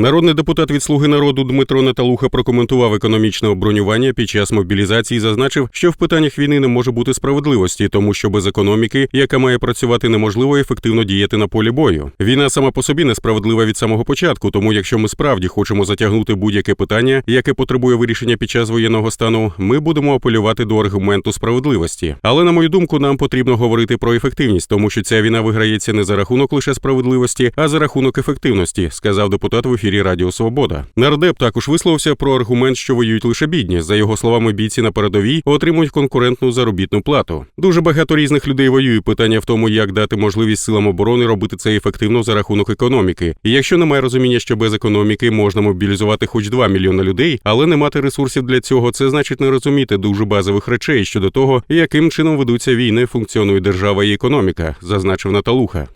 Народний депутат від Слуги народу Дмитро Наталуха прокоментував економічне обронювання під час мобілізації. Зазначив, що в питаннях війни не може бути справедливості, тому що без економіки, яка має працювати, неможливо ефективно діяти на полі бою. Війна сама по собі несправедлива від самого початку. Тому, якщо ми справді хочемо затягнути будь-яке питання, яке потребує вирішення під час воєнного стану, ми будемо апелювати до аргументу справедливості. Але на мою думку, нам потрібно говорити про ефективність, тому що ця війна виграється не за рахунок лише справедливості, а за рахунок ефективності, сказав депутат в ефірі Радіо Свобода. Нардеп також висловився про аргумент, що воюють лише бідні. За його словами, бійці на передовій отримують конкурентну заробітну плату. Дуже багато різних людей воює. Питання в тому, як дати можливість силам оборони робити це ефективно за рахунок економіки. І якщо немає розуміння, що без економіки можна мобілізувати хоч 2 мільйони людей, але не мати ресурсів для цього, це значить не розуміти дуже базових речей щодо того, яким чином ведуться війни, функціонує держава і економіка, зазначив Наталуха.